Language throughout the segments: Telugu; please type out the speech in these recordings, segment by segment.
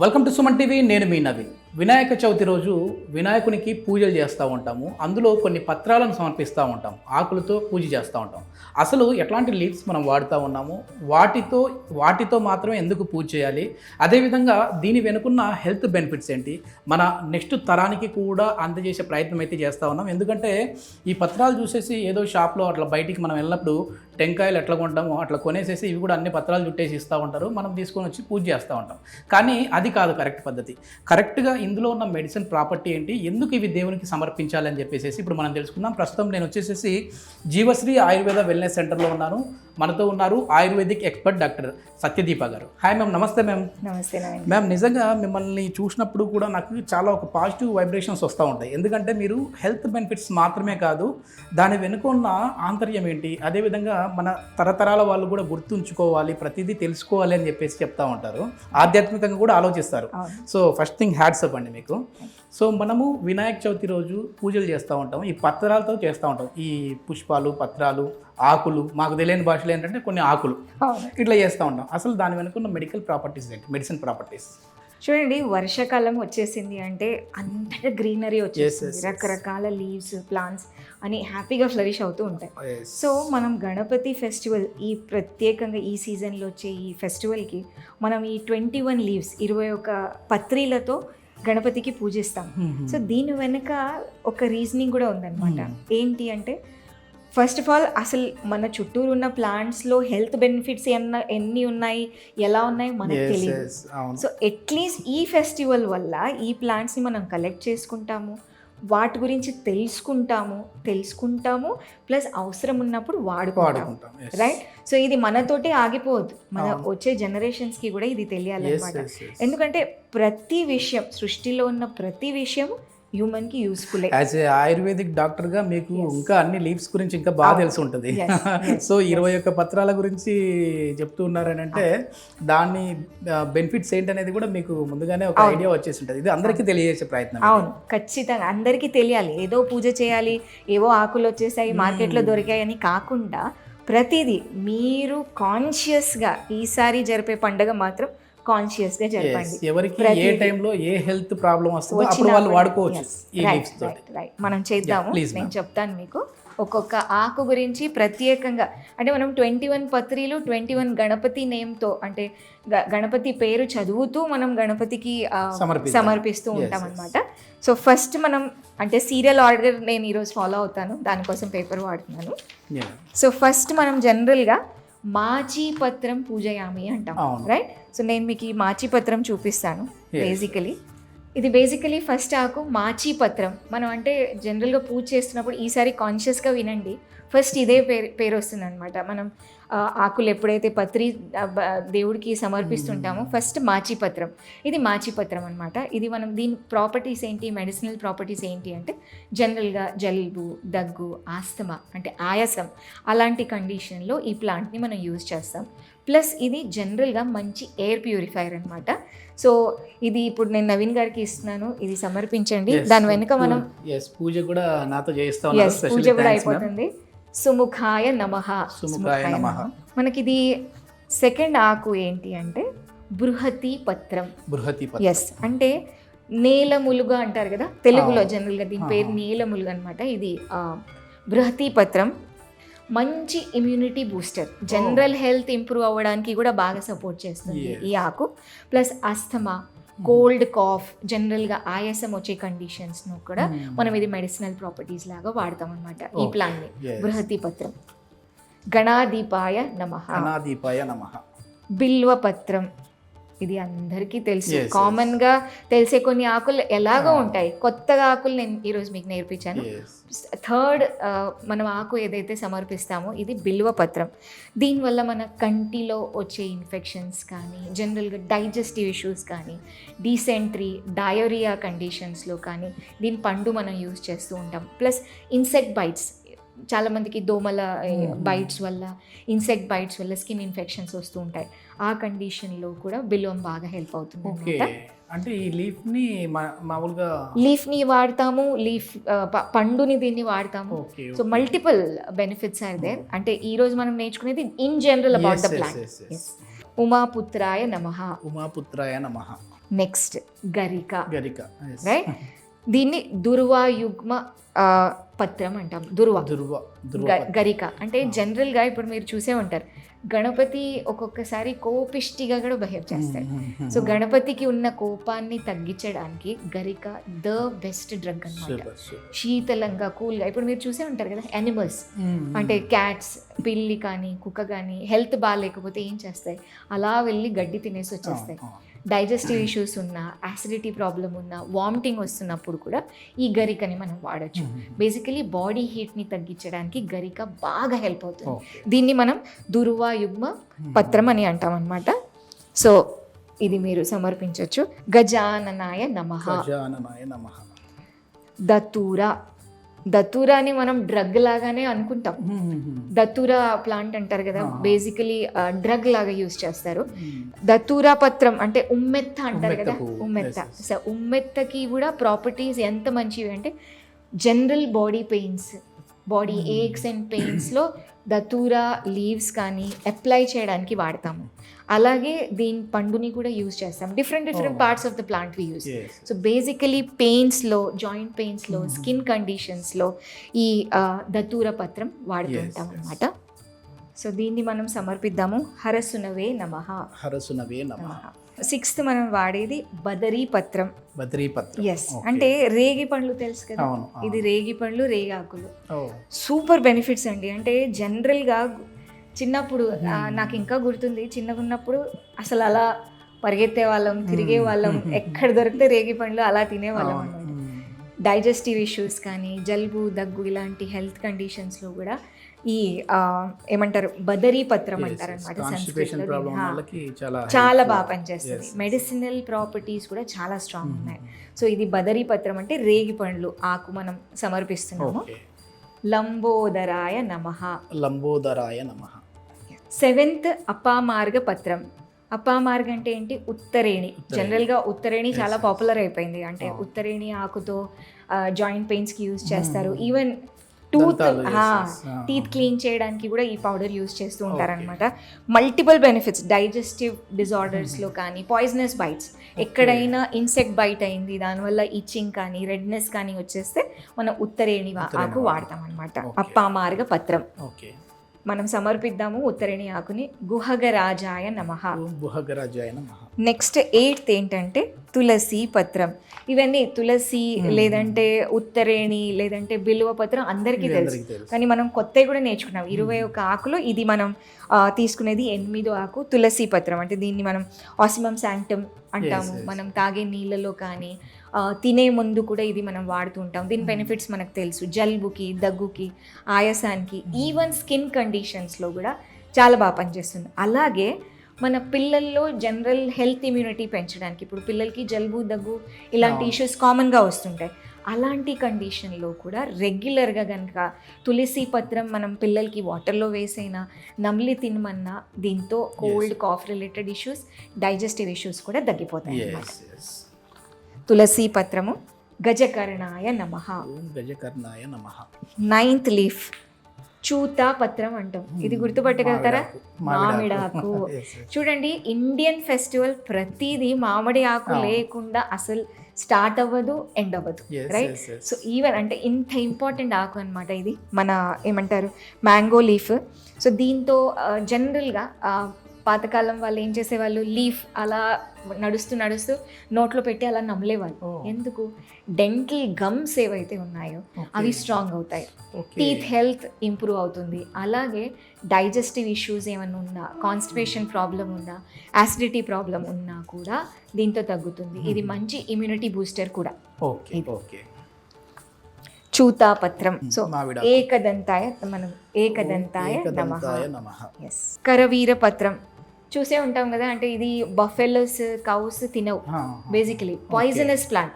వెల్కమ్ టు సుమన్ టీవీ నేను మీ నవి వినాయక చవితి రోజు వినాయకునికి పూజలు చేస్తూ ఉంటాము. అందులో కొన్ని పత్రాలను సమర్పిస్తూ ఉంటాం. ఆకులతో పూజ చేస్తూ ఉంటాం. అసలు ఎట్లాంటి లీవ్స్ మనం వాడుతూ ఉన్నాము? వాటితో వాటితో మాత్రమే ఎందుకు పూజ చేయాలి? అదేవిధంగా దీని వెనుకున్న హెల్త్ బెనిఫిట్స్ ఏంటి? మన నెక్స్ట్ తరానికి కూడా అందజేసే ప్రయత్నం అయితే చేస్తూ ఉన్నాం. ఎందుకంటే ఈ పత్రాలు చూసేసి ఏదో షాప్లో అట్లా బయటికి మనం వెళ్ళినప్పుడు టెంకాయలు ఎట్లా కొంటామో అట్లా కొనేసేసి ఇవి కూడా అన్ని పత్రాలు చుట్టేసి ఇస్తూ ఉంటారు. మనం తీసుకొని వచ్చి పూజ చేస్తూ ఉంటాం. కానీ అది కాదు కరెక్ట్ పద్ధతి. కరెక్ట్గా ఇందులో ఉన్న మెడిసిన్ ప్రాపర్టీ ఏంటి? ఎందుకు ఇవి దేవునికి సమర్పించాలి అని చెప్పేసి ఇప్పుడు మనం తెలుసుకుందాం. ప్రస్తుతం నేను వచ్చేసేసి జీవశ్రీ ఆయుర్వేద వెల్నెస్ సెంటర్లో ఉన్నాను. మనతో ఉన్నారు ayurvedic expert doctor Satyadeepa garu. Hi ma'am నమస్తే మ్యామ్. నమస్తే మ్యామ్ నిజంగా మిమ్మల్ని చూసినప్పుడు కూడా నాకు చాలా ఒక పాజిటివ్ వైబ్రేషన్స్ వస్తూ ఉంటాయి. ఎందుకంటే మీరు హెల్త్ బెనిఫిట్స్ మాత్రమే కాదు దాని వెనుక ఉన్న ఆంతర్యం ఏంటి? అదేవిధంగా మన తరతరాల వాళ్ళు కూడా గుర్తుంచుకోవాలి ప్రతిదీ తెలుసుకోవాలి అని చెప్పేసి చెప్తా ఉంటారు. ఆధ్యాత్మికంగా కూడా ఆలోచిస్తారు. సో ఫస్ట్ థింగ్ హ్యాట్సప్ అండి మీకు. సో మనము వినాయక చవితి రోజు పూజలు చేస్తూ ఉంటాం ఈ పత్రాలతో చేస్తూ ఉంటాం. ఈ పుష్పాలు పత్రాలు ఆకులు మాకు తెలియని భాషలో ఏంటంటే కొన్ని ఆకులు. ఇట్లా చేస్తూ ఉంటాం. అసలు దాని వెనుకున్న మెడికల్ ప్రాపర్టీస్ ఏంటి? మెడిసిన్ ప్రాపర్టీస్ చూడండి వర్షాకాలం వచ్చేసింది అంటే అంతటా గ్రీనరీ వచ్చేసింది. రకరకాల లీవ్స్ ప్లాంట్స్ అని హ్యాపీగా ఫ్లరిష్ అవుతూ ఉంటాయి. సో మనం గణపతి ఫెస్టివల్ ఈ ప్రత్యేకంగా ఈ సీజన్లో వచ్చే ఈ ఫెస్టివల్కి మనం ఈ ట్వంటీ వన్ లీవ్స్ ఇరవై ఒక పత్రిలతో గణపతికి పూజిస్తాం. సో దీని వెనుక ఒక రీజనింగ్ కూడా ఉందన్నమాట. ఏంటి అంటే ఫస్ట్ ఆఫ్ ఆల్ అసలు మన చుట్టూరు ఉన్న ప్లాంట్స్లో హెల్త్ బెనిఫిట్స్ ఎన్న ఎన్ని ఉన్నాయి ఎలా ఉన్నాయి మనకు తెలియదు సో అట్లీస్ట్ ఈ ఫెస్టివల్ వల్ల ఈ ప్లాంట్స్ని మనం కలెక్ట్ చేసుకుంటాము వాటి గురించి తెలుసుకుంటాము తెలుసుకుంటాము ప్లస్ అవసరం ఉన్నప్పుడు వాడుకుంటాము. రైట్ సో ఇది మనతోటే ఆగిపోవద్దు మన. వచ్చే జనరేషన్స్కి కూడా ఇది తెలియాలన్నమాట. ఎందుకంటే ప్రతి విషయం సృష్టిలో ఉన్న ప్రతి విషయం హ్యూమన్కి యూస్ఫుల్ యాజ్ ఏ ఆయుర్వేదిక్ డాక్టర్గా మీకు ఇంకా అన్ని లీవ్స్ గురించి ఇంకా బాగా తెలిసి ఉంటుంది. సో ఇరవై ఒక్క పత్రాల గురించి చెప్తూ ఉన్నారని అంటే దాని బెనిఫిట్స్ ఏంటనేది కూడా మీకు ముందుగానే ఒక ఐడియా వచ్చేసి ఉంటుంది. ఇది అందరికీ తెలియజేసే ప్రయత్నం అవును ఖచ్చితంగా. అందరికీ తెలియాలి. ఏదో పూజ చేయాలి ఏవో ఆకులు వచ్చేసాయి మార్కెట్లో దొరికాయి అని కాకుండా ప్రతిదీ మీరు కాన్షియస్గా ఈసారి జరిపే పండగ మాత్రం కాన్షియస్గా జరపండి ఎవరికి ఏ. టైంలో ఏ హెల్త్ ప్రాబ్లం వస్తుందో అప్పుడు వాళ్ళు వాడుకోవచ్చు. మనం చేద్దాము నేను చెప్తాను మీకు ఒక్కొక్క ఆకు గురించి ప్రత్యేకంగా అంటే మనం ట్వంటీ వన్ పత్రిలు ట్వంటీ వన్ గణపతి నేమ్తో అంటే గ- గణపతి పేరు చదువుతూ మనం గణపతికి. సమర్పిస్తూ ఉంటాం. అనమాట సో ఫస్ట్ మనం అంటే సీరియల్ ఆర్డర్ నేను ఈరోజు ఫాలో అవుతాను దానికోసం పేపర్ వాడుతున్నాను. సో ఫస్ట్ మనం జనరల్గా మాచీపత్రం పూజయామి అంటాం. రైట్ సో నేను మీకు ఈ మాచీపత్రం చూపిస్తాను. బేసికలీ ఇది బేసికలీ ఫస్ట్ ఆకు మాచీపత్రం మనం అంటే జనరల్గా పూజ చేస్తున్నప్పుడు ఈసారి కాన్షియస్గా వినండి. ఫస్ట్ ఇదే పేరు పేరు వస్తుంది అనమాట మనం ఆకులు ఎప్పుడైతే పత్రి దేవుడికి సమర్పిస్తుంటామో ఫస్ట్ మాచిపత్రం. ఇది మాచిపత్రం అనమాట ఇది మనం దీని ప్రాపర్టీస్ ఏంటి మెడిసినల్ ప్రాపర్టీస్ ఏంటి అంటే జనరల్గా జలుబు దగ్గు ఆస్తమా అంటే ఆయాసం అలాంటి కండిషన్లో ఈ ప్లాంట్ని మనం యూజ్ చేస్తాం. ప్లస్ ఇది జనరల్గా మంచి ఎయిర్ ప్యూరిఫైయర్ అనమాట సో ఇది ఇప్పుడు నేను నవీన్ గారికి ఇస్తున్నాను. ఇది సమర్పించండి. దాని వెనుక మనం పూజ కూడా నాతో పూజ కూడా అయిపోతుంది. సుముఖాయ నమః. సుముఖాయ నమః. మనకి ఇది సెకండ్ ఆకు ఏంటి అంటే బృహతి పత్రం. బృహతి. ఎస్ అంటే నేలములుగా అంటారు కదా? తెలుగులో. జనరల్గా దీని పేరు. నేలములుగా అనమాట ఇది బృహతి పత్రం. మంచి immunity booster general health improve అవ్వడానికి కూడా బాగా సపోర్ట్ చేస్తుంది. ఈ ఆకు. ప్లస్ అస్థమా కోల్డ్ కాఫ్ జనరల్గా ఆయాసం వచ్చే కండిషన్స్ను కూడా Hmm. మనం ఇది మెడిసినల్ ప్రాపర్టీస్ లాగా వాడతాం అనమాట ఈ. ప్లాన్ని. బృహతి పత్రం గణాదీపాయ నమ అనాదీపాయ నమః బిల్వ పత్రం ఇది అందరికీ తెలుసు Yes, yes. కామన్గా తెలిసే కొన్ని ఆకులు ఎలాగో Ah. ఉంటాయి కొత్తగా ఆకులు నేను ఈరోజు మీకు నేర్పించాను. థర్డ్ మనం ఆకు ఏదైతే సమర్పిస్తామో ఇది బిల్వ పత్రం దీనివల్ల మన కంటిలో వచ్చే ఇన్ఫెక్షన్స్ కానీ జనరల్గా డైజెస్టివ్ ఇష్యూస్ కానీ డీసెంట్రీ డయోరియా కండిషన్స్లో కానీ దీని పండు మనం యూజ్ చేస్తూ ఉంటాం ప్లస్ ఇన్సెక్ట్ బైట్స్ చాలామందికి దోమల. బైట్స్ వల్ల ఇన్సెక్ట్ బైట్స్ వల్ల స్కిన్ ఇన్ఫెక్షన్స్ వస్తూ ఉంటాయి. ఆ కండిషన్లో కూడా బిల్వం బాగా హెల్ప్ అవుతుంది అనమాట అంటే ఈ లీఫ్ని మా- మామూలుగా లీఫ్ని వాడతాము లీఫ్ పండుని దీన్ని వాడతాము. So multiple benefits are there అంటే ఈ రోజు మనం నేర్చుకునేది in general about the plant ఉమాపుత్రాయ నమ. ఉమాపుత్రాయ నమ. నెక్స్ట్ గరిక. గరిక. రైట్ దీన్ని దుర్వాయుగ్మ పత్రం అంటాం. దుర్వా. దుర్వ గ- గరిక. అంటే జనరల్గా ఇప్పుడు మీరు చూసే ఉంటారు. గణపతి ఒక్కొక్కసారి కోపిష్టిగా కూడా బిహేవ్ చేస్తాడు. సో గణపతికి ఉన్న కోపాన్ని తగ్గించడానికి గరిక ద బెస్ట్ డ్రగ్ సూపర్ శీతలంగా కూల్గా. ఇప్పుడు మీరు చూసే ఉంటారు కదా యానిమల్స్ అంటే క్యాట్స్ పిల్లి కానీ కుక్క కానీ హెల్త్ బాగాలేకపోతే ఏం చేస్తాయి? అలా వెళ్ళి గడ్డి తినేసి వచ్చేస్తాయి. డైజెస్టివ్ ఇష్యూస్ ఉన్నా యాసిడిటీ ప్రాబ్లం ఉన్నా వామిటింగ్ వస్తున్నప్పుడు కూడా ఈ గరికని మనం వాడచ్చు. బేసికలీ బాడీ హీట్ని తగ్గించడానికి గరిక బాగా హెల్ప్ అవుతుంది. దీన్ని మనం దుర్వాయుగ్మ పత్రం అని అంటాం అనమాట సో ఇది మీరు సమర్పించవచ్చు గజాననాయ నమః. గజాననాయ నమః. దత్తూరా దత్తూరాని మనం డ్రగ్ లాగానే అనుకుంటాం. దత్తూరా ప్లాంట్ అంటారు కదా. బేసికలీ డ్రగ్ లాగా యూజ్ చేస్తారు. దత్తూరా పత్రం అంటే ఉమ్మెత్త అంటారు కదా. ఉమ్మెత్త. సో ఉమ్మెత్తకి కూడా ప్రాపర్టీస్ ఎంత మంచివి అంటే general body pains body. Aches and పెయిన్స్లో datura leaves కానీ అప్లై చేయడానికి వాడతాము అలాగే దీని పండుని కూడా యూజ్ చేస్తాం different different. Parts of the plant we use. So basically పెయిన్స్లో joint పెయిన్స్లో. స్కిన్ కండిషన్స్లో ఈ ఆ, దత్తూర పత్రం వాడుతుంటాం. అనమాట సో దీన్ని మనం సమర్పిద్దాము హరసునవే నమః హరసునవే నమ సిక్స్త్ మనం వాడేది బదరీ పత్రం బద్రీపత్రం ఎస్ Okay. అంటే రేగి పండ్లు తెలుసు కదా. ఇది రేగి పండ్లు రేగాకులు సూపర్ బెనిఫిట్స్ అండి అంటే జనరల్గా చిన్నప్పుడు Hmm. నాకు ఇంకా గుర్తుంది చిన్నగా ఉన్నప్పుడు అసలు అలా పరిగెత్తే వాళ్ళం తిరిగే వాళ్ళం Hmm. ఎక్కడ దొరికితే రేగి పండ్లు అలా తినేవాళ్ళం. అనమాట. డైజెస్టివ్ ఇష్యూస్ కానీ జలుబు దగ్గు ఇలాంటి హెల్త్ కండిషన్స్లో కూడా ఈ ఏమంటారు బదరీ పత్రం అంటారు. అనమాట చాలా. బాగా పనిచేస్తుంది. మెడిసినల్ ప్రాపర్టీస్ కూడా చాలా స్ట్రాంగ్ మ్మ్. ఉన్నాయి సో ఇది బదరీ పత్రం అంటే రేగి పండ్లు ఆకు మనం సమర్పిస్తున్నాము లంబోదరాయ నమః లంబోదరాయ నమః సెవెంత్ అపామార్గ పత్రం అపామార్గ అంటే ఏంటి ఉత్తరేణి. జనరల్గా ఉత్తరేణి చాలా. పాపులర్ అయిపోయింది అంటే Ah. ఉత్తరేణి ఆకుతో జాయింట్ పెయిన్స్కి యూజ్ చేస్తారు. Even tooth. టీత్ క్లీన్ చేయడానికి కూడా ఈ పౌడర్ యూజ్ చేస్తూ ఉంటారనమాట మల్టిపుల్ బెనిఫిట్స్ డైజెస్టివ్ డిజార్డర్స్లో కానీ పాయిజనస్ బైట్స్ ఎక్కడైనా ఇన్సెక్ట్ బైట్ అయింది దానివల్ల ఇచ్చింగ్ కానీ రెడ్నెస్ కానీ వచ్చేస్తే మనం ఉత్తరేణి ఆకు వాడతాం అనమాట. అప్పామార్గ పత్రం. ఓకే. మనం సమర్పిద్దాము ఉత్తరేణి ఆకుని. గుహగరాజాయ నమః. ఓం బుహగరాజాయ నమః. నెక్స్ట్ ఎయిత్ ఏంటంటే తులసి పత్రం. ఇవన్నీ తులసి Hmm. లేదంటే ఉత్తరేణి లేదంటే బిల్వ పత్రం అందరికీ తెలుసు. కానీ మనం కొత్తవి కూడా నేర్చుకున్నాం. ఇరవై ఒక ఆకులో ఇది మనం తీసుకునేది ఎనిమిదో ఆకు తులసి పత్రం. అంటే దీన్ని మనం ఆసిమం శాంక్టమ్ అంటాము. మనం తాగే నీళ్ళలో కానీ తినే ముందు కూడా ఇది మనం వాడుతూ ఉంటాం. దీని. బెనిఫిట్స్ మనకు తెలుసు. జలుబుకి దగ్గుకి ఆయాసానికి ఈవెన్ స్కిన్ కండిషన్స్లో కూడా చాలా బాగా పనిచేస్తుంది. అలాగే మన పిల్లల్లో జనరల్ హెల్త్ ఇమ్యూనిటీ పెంచడానికి ఇప్పుడు పిల్లలకి జలుబు దగ్గు ఇలాంటి. ఇష్యూస్ కామన్గా వస్తుంటాయి. అలాంటి కండిషన్లో కూడా రెగ్యులర్గా కనుక తులసి పత్రం మనం పిల్లలకి వాటర్లో వేసైనా నమిలి తినమన్నా దీంతో cold cough related issues digestive issues కూడా తగ్గిపోతాయి తులసి పత్రము. గజకర్ణాయ నమః. గజకర్ణాయ నమః. నైన్త్ లీఫ్ చూతా పత్రం అంటాం. ఇది గుర్తుపట్టగలుగుతారా Yes, yes. చూడండి ఇండియన్ ఫెస్టివల్ ప్రతిదీ మామిడి ఆకు. లేకుండా అసలు స్టార్ట్ అవ్వదు ఎండ్ అవ్వదు. రైట్. సో ఈవెన్ అంటే ఇంత ఇంపార్టెంట్ ఆకు అనమాట ఇది. మన ఏమంటారు? మ్యాంగో లీఫ్ సో దీంతో జనరల్గా పాతకాలం వాళ్ళు ఏం చేసేవాళ్ళు లీఫ్ అలా నడుస్తూ నడుస్తూ నోట్లో పెట్టి అలా నమ్మలేవాళ్ళు. ఎందుకు డెంటల్ గమ్స్ ఏవైతే ఉన్నాయో అవి. స్ట్రాంగ్ అవుతాయి. టీత్ హెల్త్ ఇంప్రూవ్ అవుతుంది అలాగే డైజెస్టివ్ ఇష్యూస్ ఏమైనా ఉన్నా కాన్స్టిపేషన్ ప్రాబ్లం ఉన్నా యాసిడిటీ ప్రాబ్లం ఉన్నా కూడా దీంతో తగ్గుతుంది ఇది. మంచి ఇమ్యూనిటీ బూస్టర్ కూడా ఓకే ఇది. ఓకే చూతా పత్రం Hmm. సో. ఏకదంతాయ మనం ఏకదంతాయ నమః కరవీర పత్రం చూసే ఉంటాం కదా అంటే ఇది బఫెలోస్ కౌస్ తినవు బేసికలీ పాయిజనస్ ప్లాంట్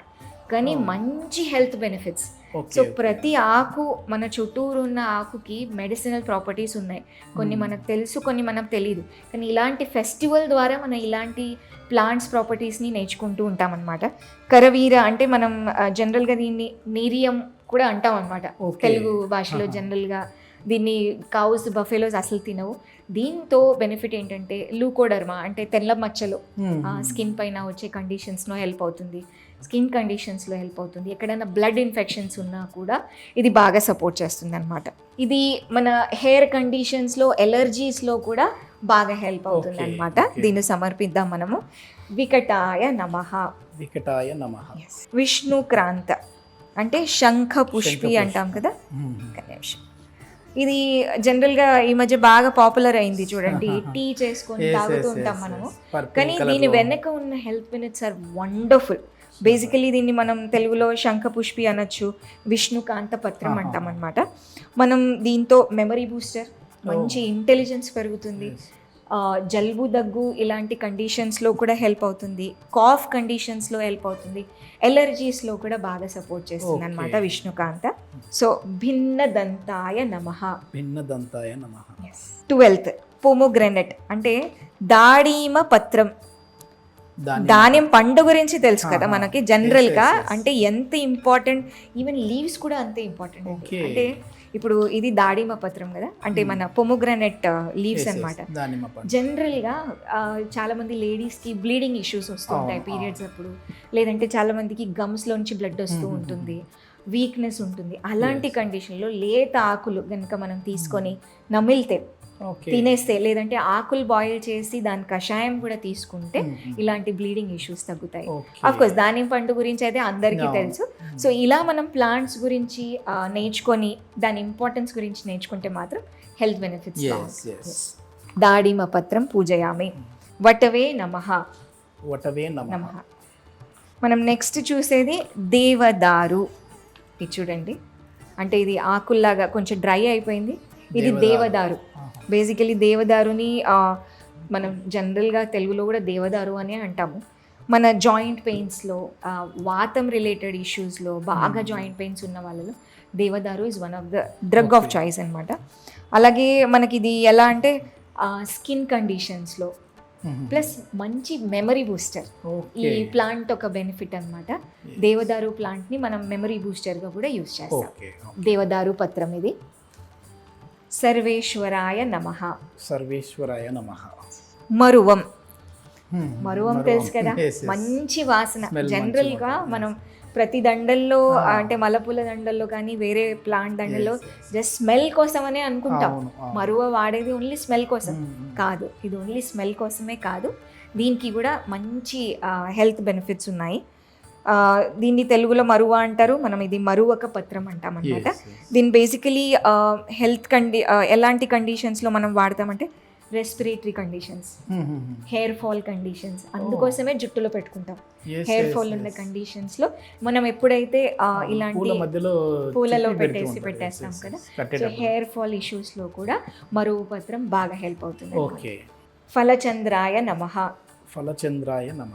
కానీ మంచి హెల్త్ బెనిఫిట్స్ సో ప్రతి ఆకు మన చుట్టూరు ఉన్న ఆకుకి మెడిసినల్ ప్రాపర్టీస్ ఉన్నాయి. కొన్ని. మనకు తెలుసు కొన్ని మనకు తెలియదు కానీ ఇలాంటి ఫెస్టివల్ ద్వారా మనం ఇలాంటి ప్లాంట్స్ ప్రాపర్టీస్ని నేర్చుకుంటూ ఉంటాం అనమాట కరవీర అంటే మనం జనరల్గా దీన్ని నీరియం కూడా అంటాం అనమాట. తెలుగు భాషలో. జనరల్గా దీన్ని కౌస్ బఫెలోస్ అసలు తినవు. దీంతో బెనిఫిట్ ఏంటంటే లూకోడర్మా అంటే తెల్ల మచ్చలు స్కిన్ పైన వచ్చే కండిషన్స్లో హెల్ప్ అవుతుంది. స్కిన్ కండిషన్స్లో హెల్ప్ అవుతుంది. ఎక్కడైనా బ్లడ్ ఇన్ఫెక్షన్స్ ఉన్నా కూడా ఇది బాగా సపోర్ట్ చేస్తుంది అనమాట ఇది మన హెయిర్ కండిషన్స్లో ఎలర్జీస్లో కూడా బాగా హెల్ప్ అవుతుంది అనమాట. దీన్ని సమర్పిద్దాం మనము. వికటాయ నమః. వికటాయ నమ. విష్ణుక్రాంత అంటే శంఖ పుష్పి. అంటాం కదా? ఒక్క ఇది జనరల్గా ఈ మధ్య బాగా పాపులర్ అయింది చూడండి. టీ చేసుకొని తాగుతూ ఉంటాం మనము. కానీ దీని వెనక ఉన్న health benefits are wonderful basically దీన్ని మనం తెలుగులో శంఖ పుష్పి అనొచ్చు విష్ణుకాంత పత్రం. అంటాం అనమాట మనం దీంతో మెమరీ బూస్టర్ మంచి ఇంటెలిజెన్స్ పెరుగుతుంది. జలుబు దగ్గు ఇలాంటి కండిషన్స్లో కూడా హెల్ప్ అవుతుంది. కాఫ్ కండిషన్స్లో హెల్ప్ అవుతుంది. ఎలర్జీస్లో కూడా బాగా సపోర్ట్ చేస్తుంది అనమాట. విష్ణుకాంత. సో భిన్న దంతాయ నమః. భిన్న దంతాయ నమ ట్వెల్త్ పోమోగ్రెనెట్ అంటే దాడిమ పత్రం. ధాన్యం పండు గురించి తెలుసు కదా. మనకి. జనరల్గా Yes, yes, yes. అంటే ఎంత ఇంపార్టెంట్ ఈవెన్ లీవ్స్ కూడా అంతే ఇంపార్టెంట్. అంటే ఇప్పుడు ఇది దాడిమ పత్రం కదా? అంటే మన పొమోగ్రానెట్ లీవ్స్ అన్నమాట. దానిమ్మ పండు జనరల్గా ఆ, చాలా మంది లేడీస్కి బ్లీడింగ్ ఇష్యూస్ వస్తుంటాయి పీరియడ్స్ అప్పుడు. లేదంటే చాలా మందికి గమ్స్ లోంచి బ్లడ్ వస్తూ మ్మ్. ఉంటుంది. వీక్నెస్ ఉంటుంది. అలాంటి. కండిషన్లో లేత ఆకులు కనుక మనం తీసుకొని నమిలితే తినేస్తే లేదంటే ఆకులు బాయిల్ చేసి దాని కషాయం కూడా తీసుకుంటే మ్మ్. ఇలాంటి బ్లీడింగ్ ఇష్యూస్ తగ్గుతాయి. కోర్స్ దానిమ్మ పండు గురించి అయితే అందరికీ. తెలుసు. సో ఇలా మనం ప్లాంట్స్ గురించి నేర్చుకొని దాని ఇంపార్టెన్స్ గురించి నేర్చుకుంటే మాత్రం హెల్త్ బెనిఫిట్స్ దాడిమ పత్రం పూజయామి. వటవే నమః. వటవే నమ. నమః. మనం నెక్స్ట్ చూసేది దేవదారు. ఇది చూడండి. అంటే ఇది ఆకుల్లాగా కొంచెం డ్రై అయిపోయింది. ఇది దేవదారు. బేసికలీ దేవదారుని మనం జనరల్గా తెలుగులో కూడా దేవదారు అని అంటాము. మన జాయింట్ పెయిన్స్లో వాతం రిలేటెడ్ ఇష్యూస్లో బాగా జాయింట్ పెయిన్స్ ఉన్న వాళ్ళలో దేవదారు is one of the drug of. Choice అనమాట అలాగే మనకి ఇది ఎలా అంటే స్కిన్ కండిషన్స్లో ప్లస్ మంచి మెమరీ బూస్టర్ ఈ ప్లాంట్ ఒక బెనిఫిట్ అన్నమాట. దేవదారు ప్లాంట్ని మనం మెమరీ బూస్టర్గా కూడా యూజ్ చేస్తాం. దేవదారు పత్రం ఇది. సర్వేశ్వరాయ నమః. సర్వేశ్వరాయ నమ. మరువం. మరువం తెలుసు కదా? మంచి వాసన. Smell జనరల్ మంచిగా గా ఉంటుంది. మనం ప్రతి దండల్లో. అంటే మల్లెపూల దండల్లో కానీ వేరే ప్లాంట్ దండల్లో. జస్ట్ స్మెల్ కోసమనే అనుకుంటాం. మరువ వాడేది ఓన్లీ స్మెల్ కోసం. కాదు. ఇది ఓన్లీ స్మెల్ కోసమే కాదు. దీనికి కూడా మంచి హెల్త్ బెనిఫిట్స్ ఉన్నాయి. దీన్ని తెలుగులో మరువ అంటారు మనం ఇది మరువక పత్రం అంటాం అనమాట. దీన్ని బేసికలీ హెల్త్ కండి ఎలాంటి కండిషన్స్లో మనం వాడతామంటే respiratory conditions. Hair fall conditions అందుకోసమే జుట్టులో పెట్టుకుంటాం హెయిర్ ఫాల్ ఉన్న yes. కండిషన్స్లో మనం ఎప్పుడైతే పూల ఇలాంటి పూలలో పెట్టేసి. పెట్టేస్తాం కదా. సో. హెయిర్ ఫాల్ ఇష్యూస్లో కూడా మరువు పత్రం బాగా హెల్ప్ అవుతుంది ఫలచంద్రాయ నమః ఫలచంద్రాయ నమ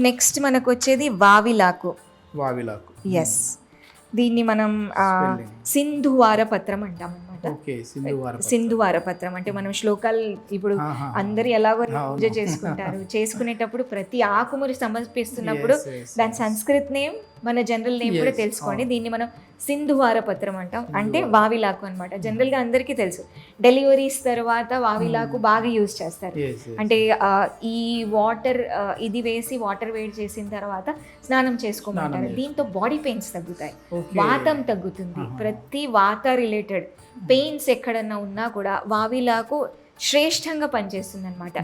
నెక్స్ట్ మనకు వచ్చేది వావిలాకు వావిలాకు ఎస్ దీన్ని మనం. సింధువార పత్రం అంటాం అనమాట సింధువార పత్రం అంటే మనం శ్లోకాలు ఇప్పుడు. అందరు ఎలాగో పూజ. చేసుకుంటారు చేసుకునేటప్పుడు ప్రతి ఆకుమురి సమర్పిస్తున్నప్పుడు దాని. సంస్కృత్ నేమ్ మన జనరల్ నేమ్ కూడా తెలుసుకోండి. దీన్ని మనం సింధువార పత్రం అంటాం అంటే. వావిలాకు అనమాట జనరల్గా అందరికీ తెలుసు డెలివరీస్ తర్వాత వావిలాకు బాగా యూజ్ చేస్తారు. అంటే ఈ వాటర్ ఇది వేసి వాటర్ వేడి చేసిన తర్వాత స్నానం చేసుకోమంటారు దీంతో బాడీ పెయిన్స్ తగ్గుతాయి. వాతం తగ్గుతుంది. ప్రతి వాత రిలేటెడ్ పెయిన్స్ ఎక్కడన్నా ఉన్నా కూడా వావిలాకు శ్రేష్టంగా పనిచేస్తుంది అనమాట.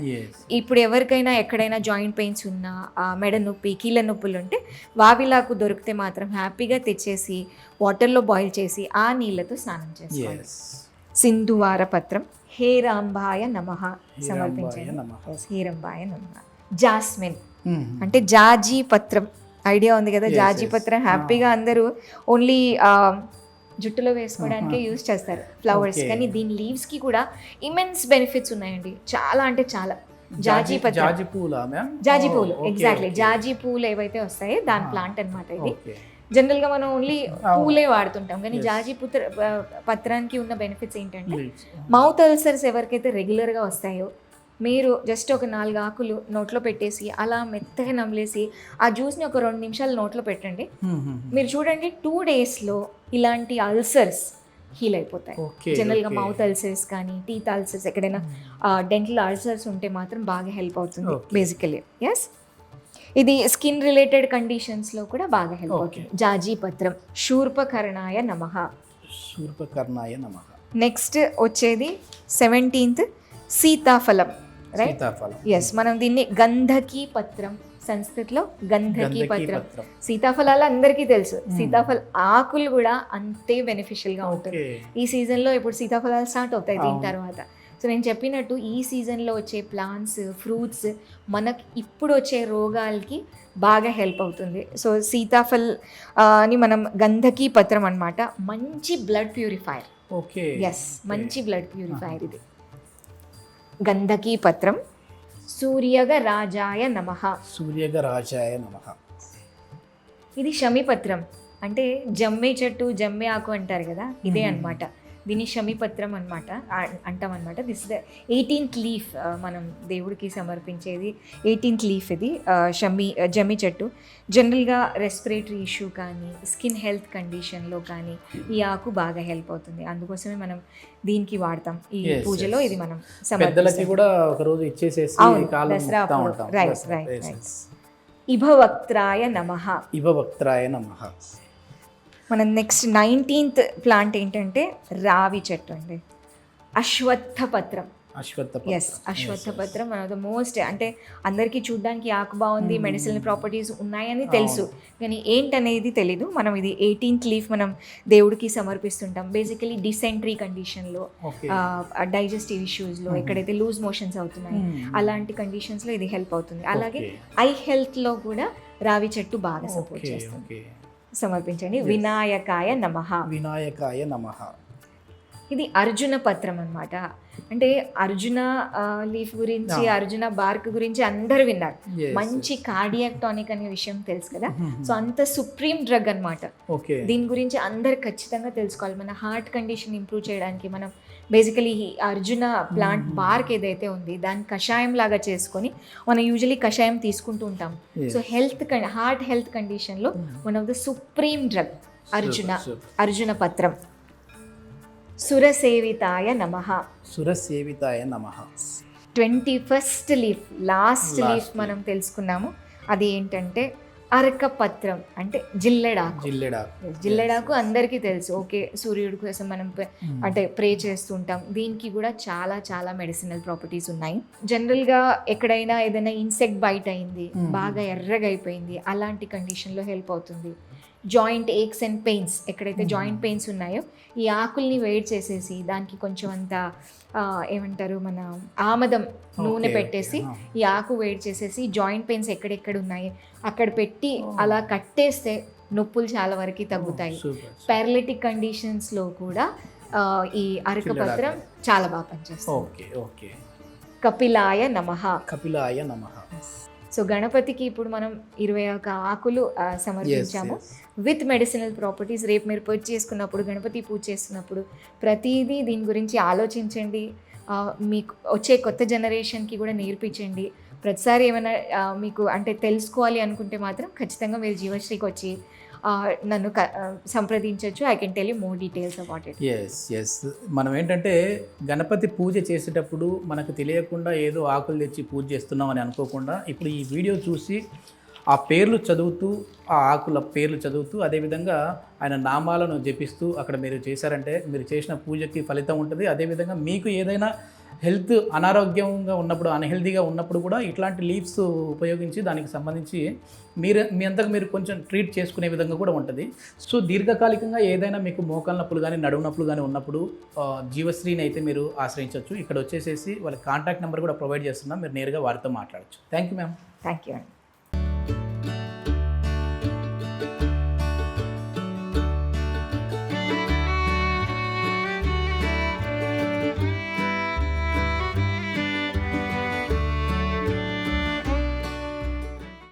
ఇప్పుడు ఎవరికైనా ఎక్కడైనా జాయింట్ పెయిన్స్ ఉన్నా మెడ నొప్పి కీళ్ళ నొప్పులు ఉంటే వావిలాకు దొరికితే మాత్రం హ్యాపీగా తెచ్చేసి వాటర్లో బాయిల్ చేసి ఆ నీళ్ళతో స్నానం Yes. సింధువార పత్రం హేరాంబాయ నమ. Yes, హేరంబాయ నమ జాస్మిన్. అంటే జాజీ పత్రం ఐడియా ఉంది కదా జాజీ. పత్రం హ్యాపీగా అందరూ ఓన్లీ జుట్టులో వేసుకోవడానికే యూజ్ చేస్తారు ఫ్లవర్స్. కానీ దీని లీవ్స్కి కూడా ఇమెన్స్ బెనిఫిట్స్ ఉన్నాయండి చాలా అంటే చాలా జాజీ జాజి పూల జాజీ పూలు ఎగ్జాక్ట్లీ. జాజీ పూలు ఏవైతే వస్తాయో దాని. ప్లాంట్ అన్నమాట ఇది. జనరల్గా మనం ఓన్లీ. పూలే వాడుతుంటాం కానీ. జాజీ పుత్ర పత్రానికి ఉన్న బెనిఫిట్స్ ఏంటంటే. మౌత్ అల్సర్స్ ఎవరికైతే రెగ్యులర్గా వస్తాయో మీరు జస్ట్ ఒక నాలుగు ఆకులు నోట్లో పెట్టేసి అలా మెత్తగా నమిలేసి ఆ జ్యూస్ని ఒక రెండు నిమిషాలు నోట్లో పెట్టండి. మీరు చూడండి టూ డేస్లో ఇలాంటి అల్సర్స్ హీల్ అయిపోతాయి. జనరల్గా మౌత్ అల్సర్స్ కానీ టీత్ అల్సర్స్ ఎక్కడైనా డెంటల్ అల్సర్స్ ఉంటే మాత్రం బాగా హెల్ప్ అవుతుంది. బేసికలీ ఎస్ ఇది స్కిన్ రిలేటెడ్ కండిషన్స్లో కూడా బాగా హెల్ప్. అవుతుంది. జాజీ పత్రం శూర్పకర్ణాయ నమః. శూర్పకర్ణాయ నమ. నెక్స్ట్ వచ్చేది సెవెంటీన్త్ సీతాఫలం. రైట్ ఎస్ మనం దీన్ని గంధకి పత్రం సంస్కృతిలో గంధకి పత్రం. సీతాఫలాలు అందరికీ తెలుసు. సీతాఫల ఆకులు కూడా అంతే బెనిఫిషియల్గా ఉంటుంది ఈ సీజన్లో ఇప్పుడు సీతాఫలాలు స్టార్ట్ అవుతాయి దీని. తర్వాత. సో నేను చెప్పినట్టు ఈ సీజన్లో వచ్చే ప్లాంట్స్ ఫ్రూట్స్ మనకి ఇప్పుడు వచ్చే రోగాలకి బాగా హెల్ప్ అవుతుంది. సో సీతాఫల్ అని మనం గంధకి పత్రం అన్నమాట. మంచి బ్లడ్ ప్యూరిఫైర్ ఓకే ఎస్ మంచి బ్లడ్ ప్యూరిఫైర్ ఇది. గంధకి పత్రం. సూర్యగ రాజాయ నమః. సూర్యగరాజాయ నమ. ఇది షమిపత్రం అంటే జమ్మే చెట్టు జమ్మే ఆకు అంటారు కదా ఇదే మ్మ్. దీన్ని షమిపత్రం అనమాట అంటాం అనమాట దిస్ ద ఎయిటీన్త్ లీఫ్ మనం దేవుడికి సమర్పించేది ఎయిటీన్త్ లీఫ్ ఇది. షమి ఆ, జమ్మి చెట్టు. జనరల్గా రెస్పిరేటరీ ఇష్యూ కానీ స్కిన్ హెల్త్ కండిషన్లో కానీ ఈ ఆకు బాగా హెల్ప్ అవుతుంది. అందుకోసమే మనం దీనికి వాడతాం. ఈ పూజలో. ఇది మనం సమర్పిస్తాం. కూడా ఒక రోజు ఇచ్చేసేసి దసరా Yes, right. yes. ఇభవక్త్రాయ నమః. ఇవ భక్త్రాయ నమ. మన నెక్స్ట్ నైన్టీన్త్ ప్లాంట్ ఏంటంటే రావి చెట్టు అండి. అశ్వత్థ పత్రం అశ్వత్థ ఎస్ అశ్వత్థ పత్రం వన్ ఆఫ్ ద మోస్ట్ అంటే అందరికీ చూడడానికి ఆకు బాగుంది Hmm. మెడిసినల్ ప్రాపర్టీస్ ఉన్నాయని తెలుసు. కానీ ఏంటనేది తెలీదు. మనం ఇది ఎయిటీన్త్ లీఫ్ మనం దేవుడికి సమర్పిస్తుంటాం. బేసికలీ డిసెంట్రీ కండిషన్లో డైజెస్టివ్ ఇష్యూస్లో Hmm. ఎక్కడైతే లూజ్ మోషన్స్ అవుతున్నాయి అలాంటి కండిషన్స్లో ఇది హెల్ప్ అవుతుంది. అలాగే. ఐ హెల్త్లో కూడా రావి చెట్టు బాగా సపోర్ట్ చేస్తుంది. సమర్పించండి. వినాయకాయ నమః. వినాయకాయ నమ. ఇది అర్జున పత్రం అన్నమాట. అంటే అర్జున లీఫ్ గురించి. అర్జున బార్క్ గురించి అందరు విన్నారు. మంచి కార్డియాక్ టానిక్ అనే విషయం తెలుసు కదా. సో అంత సుప్రీం డ్రగ్ అన్నమాట. ఓకే దీని గురించి అందరు ఖచ్చితంగా తెలుసుకోవాలి. మన హార్ట్ కండిషన్ ఇంప్రూవ్ చేయడానికి మనం బేసికలీ అర్జున ప్లాంట్. బార్క్ ఏదైతే ఉంది దాన్ని కషాయం లాగా చేసుకొని మనం యూజువలీ కషాయం తీసుకుంటూ ఉంటాం. సో హెల్త్ హార్ట్ హెల్త్ కండిషన్లో one of the supreme drug arjuna. Arjuna పత్రం సురసేవితాయ నమ సురసేవితాయ నమ twenty first leaf last leaf. మనం తెలుసుకున్నాము అది ఏంటంటే అరకపత్రం అంటే జిల్లెడాకు. జిల్లెడాకు. జిల్లెడాకు అందరికీ తెలుసు. ఓకే సూర్యుడి కోసం మనం Hmm. అంటే ప్రే చేస్తుంటాం. దీనికి కూడా చాలా చాలా మెడిసినల్ ప్రాపర్టీస్ ఉన్నాయి. జనరల్గా ఎక్కడైనా ఏదైనా ఇన్సెక్ట్ బైట్ అయింది Hmm. బాగా ఎర్రగా అయిపోయింది అలాంటి కండిషన్లో హెల్ప్ అవుతుంది. జాయింట్ ఏక్స్ అండ్ పెయిన్స్ ఎక్కడైతే Hmm. జాయింట్ పెయిన్స్ ఉన్నాయో ఈ ఆకుల్ని వేడి చేసేసి దానికి కొంచెం అంత ఏమంటారు మన ఆమదం నూనె పెట్టేసి. ఈ ఆకు వేడి చేసేసి జాయింట్ పెయిన్స్ ఎక్కడెక్కడ ఉన్నాయి అక్కడ పెట్టి. అలా కట్టేస్తే నొప్పులు చాలా వరకు తగ్గుతాయి. పారాలిటిక్ కండిషన్స్లో కూడా ఈ అరకపత్రం చాలా బాగా పనిచేస్తుంది ఓకే ఓకే కపిలాయ నమః కపిలాయ నమ సో గణపతికి ఇప్పుడు మనం ఇరవై ఒక ఆకులు సమర్పించాము. విత్ మెడిసినల్ ప్రాపర్టీస్ రేపు మీరు పూజ చేసుకున్నప్పుడు గణపతి పూజ చేస్తున్నప్పుడు ప్రతిదీ దీని గురించి ఆలోచించండి. మీకు వచ్చే కొత్త జనరేషన్కి కూడా నేర్పించండి. ప్రతిసారి ఏమైనా మీకు అంటే తెలుసుకోవాలి అనుకుంటే మాత్రం ఖచ్చితంగా మీరు జీవశ్రీకి వచ్చి నన్ను సంప్రదించవచ్చు I can tell you more details about it yes yes మనం ఏంటంటే గణపతి పూజ చేసేటప్పుడు మనకు తెలియకుండా ఏదో ఆకులు తెచ్చి పూజ చేస్తున్నాం అని అనుకోకుండా ఇప్పుడు ఈ వీడియో చూసి ఆ పేర్లు చదువుతూ ఆ ఆకుల పేర్లు చదువుతూ అదేవిధంగా ఆయన నామాలను జపిస్తూ అక్కడ మీరు చేశారంటే మీరు చేసిన పూజకి ఫలితం ఉంటుంది. అదేవిధంగా మీకు ఏదైనా హెల్త్ అనారోగ్యంగా ఉన్నప్పుడు అన్హెల్దీగా ఉన్నప్పుడు కూడా ఇట్లాంటి లీవ్స్ ఉపయోగించి దానికి సంబంధించి మీరు మీ అంతకు మీరు కొంచెం ట్రీట్ చేసుకునే విధంగా కూడా ఉంటుంది. సో దీర్ఘకాలికంగా ఏదైనా మీకు మోకాల నొప్పులు కానీ నడుము నొప్పులు కానీ ఉన్నప్పుడు జీవశ్రీని అయితే మీరు ఆశ్రయించవచ్చు ఇక్కడ వచ్చేసేసి వాళ్ళ కాంటాక్ట్ నెంబర్ కూడా ప్రొవైడ్ చేస్తున్నాం. మీరు నేరుగా వారితో మాట్లాడచ్చు. Thank you ma'am. Thank you అండి.